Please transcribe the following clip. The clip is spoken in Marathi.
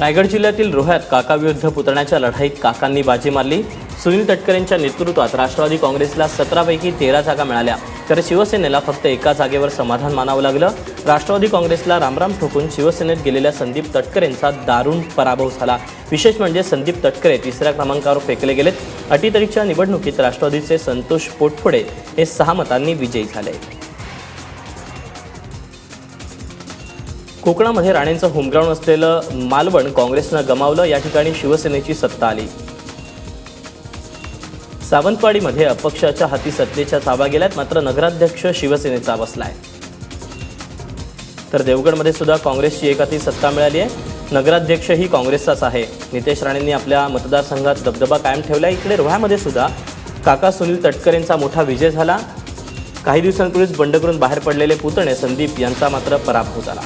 रायगड जिल्ह्यातील रोह्यात काकाविरुद्ध पुतण्याच्या लढाईत काकांनी बाजी मारली. सुनील तटकरेंच्या नेतृत्वात राष्ट्रवादी काँग्रेसला सतरापैकी तेरा जागा मिळाल्या. तर शिवसेनेला फक्त एका जागेवर समाधान मानावं लागलं. राष्ट्रवादी काँग्रेसला रामराम ठोकून शिवसेनेत गेलेल्या संदीप तटकरेंचा दारुण पराभव झाला. विशेष म्हणजे संदीप तटकरे तिसऱ्या क्रमांकावर फेकले गेलेत. अटीतरीच्या निवडणुकीत राष्ट्रवादीचे संतोष पोटफोडे हे सहा मतांनी विजयी झाले. कोकणामध्ये राणेंचं होमग्राऊंड असलेलं मालवण काँग्रेसनं गमावलं या ठिकाणी शिवसेनेची सत्ता आली. सावंतवाडीमध्ये अपक्षाच्या हाती सत्तेच्या ताबा गेल्यात मात्र नगराध्यक्ष शिवसेनेचा बसलाय. तर देवगडमध्ये सुद्धा काँग्रेसची एकाती सत्ता मिळाली आहे नगराध्यक्षही काँग्रेसचाच आहे. नितेश राणेंनी आपल्या मतदारसंघात दबदबा कायम ठेवला इकडे रोह्यामध्ये सुद्धा काका सुनील तटकरेंचा मोठा विजय झाला. काही दिवसांपूर्वीच बंड करून बाहेर पडलेले पुतणे संदीप यांचा मात्र पराभव झाला.